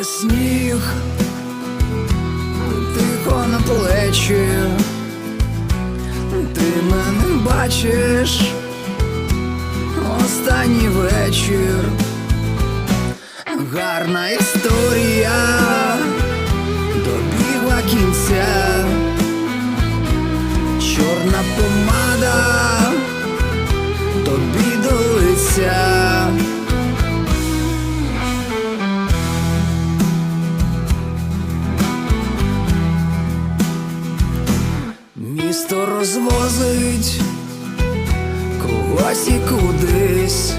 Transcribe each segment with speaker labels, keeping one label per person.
Speaker 1: ліг тихо на плечі, ти мене бачиш. Останній вечір, гарна історія. Добігла кінця, чорна помада Місто розвозить когось і кудись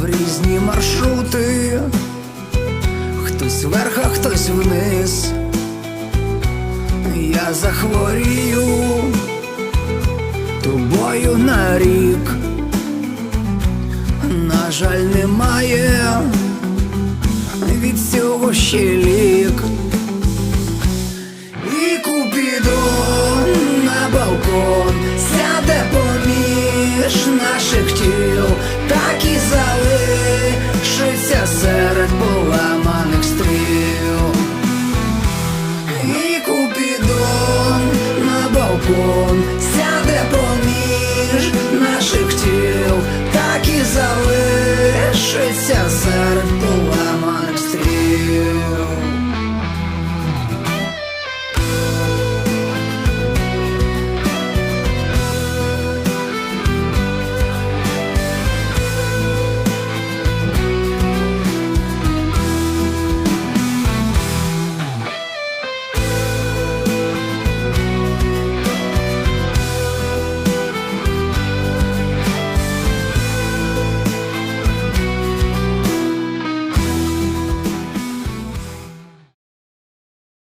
Speaker 1: в різні маршрути, хтось вверх, а хтось вниз. Я захворію тобою на рік. На жаль, немає від цього ще лік.